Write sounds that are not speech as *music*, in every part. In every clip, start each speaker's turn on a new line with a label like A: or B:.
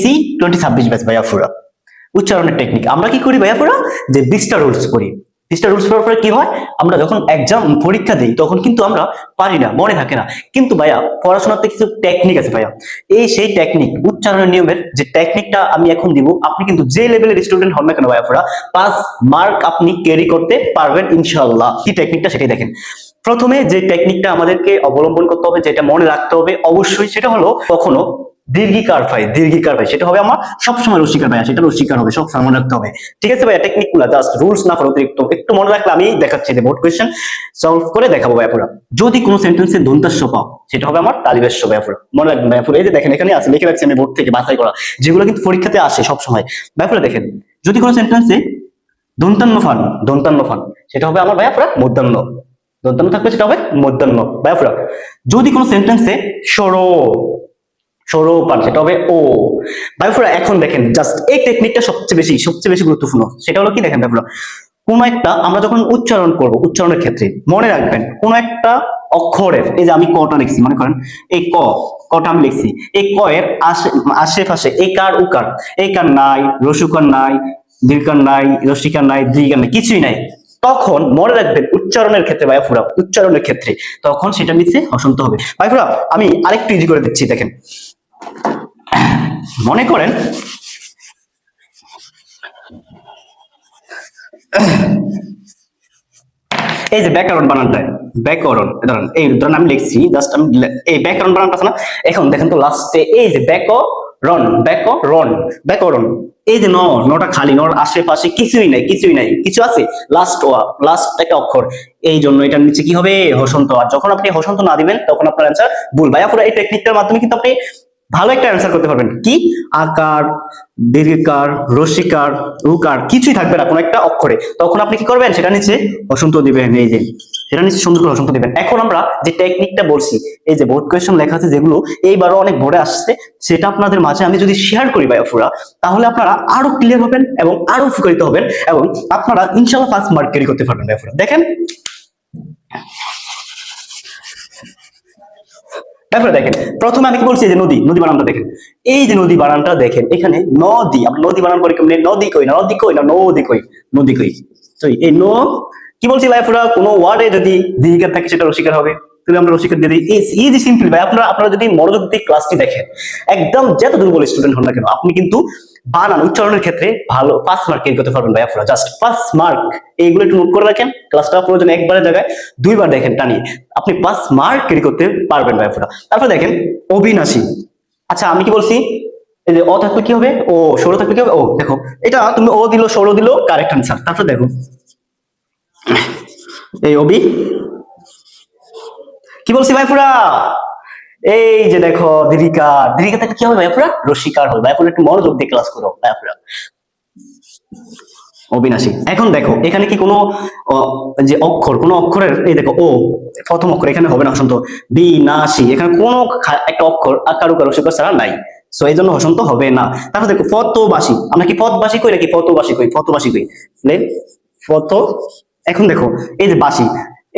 A: C twenty ছাব্বিশ batch ভাইয়াফুরা উচ্চারণের টেকনিক আমরা কি করি ভাইয়াফুরা যে বিশটা রুলস করি। বিশটা রুলস করার পরে কি হয়? আমরা যখন এক্সাম পরীক্ষা দিই, তখন কিন্তু আমরা পারি না, মনে থাকে না। কিন্তু ভাইয়া পড়াশোনাতে কিছু টেকনিক আছে ভাইয়া। এই সেই টেকনিক উচ্চারণের নিয়মের যে টেকনিকটা আমি এখন দিব, আপনি কিন্তু যে লেভেলের স্টুডেন্ট হন না কেন ভাইয়াফুরা পাঁচ মার্ক আপনি ক্যারি করতে পারবেন ইনশাল্লাহ কি টেকনিকটা সেটাই দেখেন। প্রথমে যে টেকনিকটা আমাদেরকে অবলম্বন করতে হবে, যেটা মনে রাখতে হবে অবশ্যই, সেটা হলো কখনো দীর্ঘিকার ভাই দীর্ঘিকার ভাই সেটা হবে আমার সবসময় রসিকার ভাই সেটা রসিকার হবে, সব মনে রাখতে হবে। ঠিক আছে ভাই টেকনিকগুলা জাস্ট রুলস না ফলো অতিরিক্ত, একটু মনে রাখলে আমি দেখাচ্ছি যে বোর্ড কোয়েশ্চেন সলভ করে দেখাবো ভাইপুরা যদি কোনো সেন্টেন্সে দন্তাস্য পাও, সেটা হবে আমার তালিবেশ্য ভাইপুরা মনে রাখবেন ভাইপুরা এই যে দেখেন এখানে আছে, লিখে রাখছি আমি বোর্ড থেকে বাছাই করা। যেগুলো কিন্তু পরীক্ষাতে আসে সবসময়। ভাইপুরা দেখেন, যদি কোনো সেন্টেন্সে দন্তান্ন ফান দন্তান্ন ফান, সেটা হবে আমার ভাইপুরা মধ্যাহ্ন। দন্তান্ন থাকবে, সেটা হবে মধ্যাহ্ন। ভাইপুরা যদি কোনো সেন্টেন্সে সরো সরো পান সেটা হবে ও। ভাইফোরা এখন দেখেন জাস্ট এই টেকনিকটা সবচেয়ে বেশি সবচেয়ে বেশি গুরুত্বপূর্ণ। সেটা হলো কি দেখেন ভাইফোরা কোন একটা আমরা যখন উচ্চারণ করব, উচ্চারণের ক্ষেত্রে, মনে রাখবেন, কোন একটা অক্ষরের, এই যে আমি কটা লিখছি, মনে করেন, এই ক কটা আমি লিখছি, এই ক এর আশে আশেপাশে এই কার উকার এই কার নাই রসুকার নাই দীর্ঘার নাই রসিকার নাই দীর্ঘার নাই, কিছুই নাই। তখন মনে রাখবেন, উচ্চারণের ক্ষেত্রে ভাইফুরা উচ্চারণের ক্ষেত্রে, তখন সেটা নিচে অসন্ত হবে। ভাইফুরা আমি আরেকটু ইজি করে দিচ্ছি, দেখেন। মনে করেন? এই যে ব্যাকরণ বানানটা, ব্যাকরণ ধরেন, এই ধরেন আমি লিখছি জাস্ট আমি এই ব্যাকরণ বানানটা আছে না? এখন দেখেন তো লাস্টে এই যে ব্যাকরণ ব্যাকরণ ব্যাকরণ, এই যে ন নটা খালি, নর আশেপাশে কিছুই নাই কিছুই নাই, কিছু আছে? লাস্ট ওয়া লাস্ট একটা অক্ষর। এই জন্য এটার নিচে কি হবে? হসন্ত। আর যখন আপনি হসন্ত না দিবেন, তখন আপনার অ্যান্সার ভুল। ভাইয়া পুরো এই টেকনিকটার মাধ্যমে কিন্তু আপনি ভালো একটা অ্যান্সার করতে পারবেন। কি? আকার, দীর্ঘকার রসিকার উকার কিছুই থাকবে না, কোনো একটা অক্ষরে। তখন আপনি কি করবেন? সেটা নিচে অসন্ত দিবেন, এই যে। সেটা নিচে সুন্দর করে অসন্ত দিবেন। এখন আমরা যে টেকনিকটা বলছি, এই যে বোর্ড কোয়েশ্চন লেখা আছে যেগুলো, এইবারও অনেক বোর্ডে আসছে, সেটা আপনাদের মাঝে আমি যদি শেয়ার করি বায়োফুরা তাহলে আপনারা আরও ক্লিয়ার হবেন এবং আরও উপকৃত হবেন এবং আপনারা ইনশাল্লাহ ফার্স্ট মার্ক ক্যারি করতে পারবেন বায়োফুরা দেখেন? তারপরে দেখেন, প্রথমে আমি কি বলছি যে নদী নদী বানানটা দেখেন। এই যে নদী বানানটা দেখেন, এখানে নদী, আমরা নদী বানান পরে কেমন? নদী কই না, নদী কই না, নদী কই নদী কই। তো এই ন, কি বলছি লাইফরা? কোনো ওয়ার্ডে যদি দীর্ঘ থাকে সেটা রসিকার হবে। তাহলে আমরা রসিকার দিয়ে দিই ইজি সিম্পল ভাই, আপনারা আপনারা যদি মনোযোগ দিয়ে ক্লাসটি দেখেন, একদম যত দুর্বল স্টুডেন্ট হন না কেন, আপনি কিন্তু বানান, উচ্চারণের ক্ষেত্রে ভালো পাঁচ মার্ক ক্যারি করতে পারবেন ভাই আপনারা জাস্ট পাঁচ মার্ক এইগুলো একটু নোট করে রাখেন ক্লাসটা প্রয়োজন একবারের জায়গায় দুইবার দেখেন টানিয়ে আপনি পাঁচ মার্ক ক্যারি করতে পারবেন ভাই আপনারা। তারপর দেখেন, অবিনাশী। আচ্ছা আমি কি বলছি? এই যে অ থাকলে কি হবে? ও সৌর থাকলে কি হবে? ও, দেখো, এটা তুমি ও দিল সৌর দিল কারেক্ট আনসার তারপর দেখো, এই অবি কি বলছি ভাইপুরা এই যে দেখো দীর্ঘিকা দীর্ঘিকা থেকে কি হবে ভাইপুরা রসিকার হবে। ভাইপুরা একটু মনোযোগ দিয়ে ক্লাস করো ভাইপুরা অবিনাশী, এখন দেখো, এখানে কি কোনো যে অক্ষর, কোনো অক্ষরের, এই দেখো, ও, প্রথম অক্ষর এখানে হবে না হসন্ত। বিনাশী, এখানে কোনো একটা অক্ষর আকার উকার রসিকার ছাড়া নাই। সো এই জন্য হসন্ত হবে না। তারপর দেখো, ফতবাসী, আমরা কি পথবাসী কই নাকি ফতবাসী কই? ফতবাসী কই? ফত, এখন দেখো, এই যে বাসি,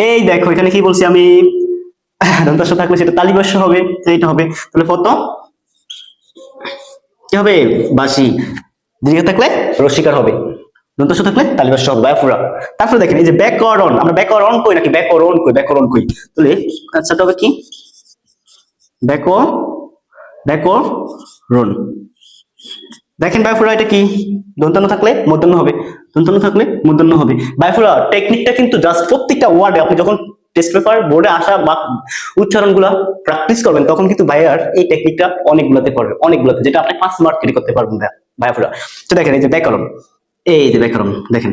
A: এই দেখো, এখানে কি বলছি আমি? দন্তাস্য থাকলে সেটা তালিবাস্য হবে এটা হবে। তাহলে ফত কি হবে? বাসি দীর্ঘ থাকলে রসিকার হবে। দন্তাস্য থাকলে তালিবাস্য হবে বায়ুপুরা তারপরে দেখেন, এই যে ব্যাকরণ, আমরা ব্যাকরণ কই নাকি? ব্যাকরণ কই ব্যাকরণ কই? তাহলে আচ্ছা হবে কি? ব্যাক ব্যাকরণ। দেখেন বায়ুফুরা এটা কি? দন্তান্ন থাকলে মধ্যাহ্ন হবে। দন্তান্ন থাকলে মধ্যাহ্ন হবে। বায়ুফুরা টেকনিকটা কিন্তু জাস্ট প্রত্যেকটা ওয়ার্ডে আপনি যখন টেস্ট পেপার বোর্ডে আসা বা উচ্চারণগুলো প্র্যাকটিস করবেন, তখন কিন্তু ভাইয়ার এই টেকনিকটা অনেকগুলোতে পড়বে, অনেকগুলোতে, যেটা আপনি পাঁচ মার্ক ক্যারি করতে পারবেন ভাইয়া তো দেখেন, এই যে ব্যাকরণ, এই যে ব্যাকরণ, দেখেন।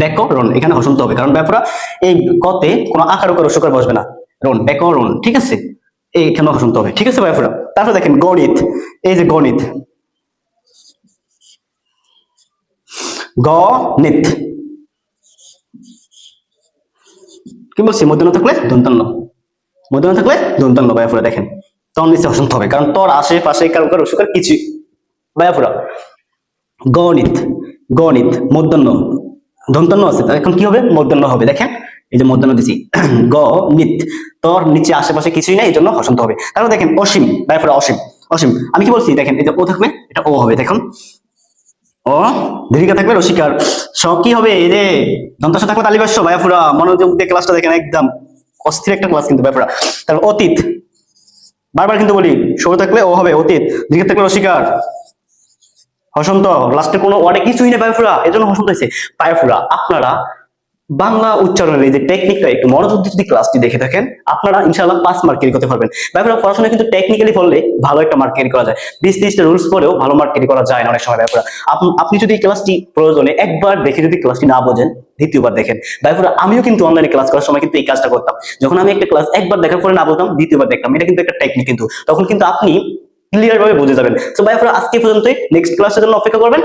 A: ব্যাকরণ, এখানে হসন্ত হবে, কারণ ব্যাপারা এই কতে কোনো আকার উকার রসকার বসবে না। রণ, ব্যাকরণ, ঠিক আছে? এইখানে হসন্ত হবে, ঠিক আছে ব্যাপারা তারপর দেখেন, গণিত, এই যে গণিত। গণিত কি বলছি মধ্যাহ্ন থাকলে দন্তান্ন মধ্যাহ্ন থাকলে দন্তান্ন বায়াপুরা দেখেন। তখন নিচে হসন্ত হবে, কারণ তোর আশেপাশে কারও কারও রসকার কিছু বায়াপুরা গণিত গণিত মধ্যাহ্ন দন্তান্ন আছে এখন কি হবে? মধ্যাহ্ন হবে, দেখেন। এই যে মধ্যাহ্ন দিছি। *clears throat* নিত। তোর নিচে আশেপাশে কিছুই নাই এই জন্য হসন্ত হবে। তারপর দেখেন অসীম তারপরে অসীম। অসীম, আমি কি বলছি? দেখেন যে ও থাকবে, এটা ও হবে, দেখুন। ও দীর্ঘ থাকবে রসিকার সব কি হবে? এই যে থাকবে তালিবাস্য ভাইয়াফুরা মনোযোগ দিয়ে ক্লাসটা দেখেন, একদম অস্থির একটা ক্লাস কিন্তু ভাইয়াফুরা তারপর অতীত। বারবার কিন্তু বলি, সরু থাকলে ও হবে অতীত। দীর্ঘ থাকলে রসিকার হসন্ত লাস্টে কোনো অনেক কিছুই নেই পায়ফুরা এজন্য জন্য হসন্ত হয়েছে। পায়ফুরা আপনারা বাংলা উচ্চারণের যে টেকনিকটা একটু মনোযোগ দিয়ে যদি ক্লাসটি দেখে থাকেন, আপনারা ইনশাআল্লাহ পাস মার্ক ক্যারি করতে পারবেন। ব্যাপারে পড়াশোনা কিন্তু টেকনিক্যালি পড়লে ভালো একটা মার্ক ক্যারি করা যায়। বিশ ত্রিশটা রুলস পরেও ভালো মার্ক ক্যারি করা যায় না অনেক সময় ব্যাপারে আপনি যদি ক্লাসটি প্রয়োজনে একবার দেখে যদি ক্লাসটি না বোঝেন, দ্বিতীয়বার দেখেন। ব্যাপারে আমিও কিন্তু অনলাইনে ক্লাস করার সময় কিন্তু এই কাজটা করতাম। যখন আমি একটা ক্লাস একবার দেখার পরে না বলতাম, দ্বিতীয়বার দেখতাম। এটা কিন্তু একটা টেকনিক কিন্তু। তখন কিন্তু আপনি ক্লিয়ার ভাবে বুঝে যাবেন। তো ভাই আজকে পর্যন্তই। নেক্সট ক্লাসের জন্য অপেক্ষা করবেন।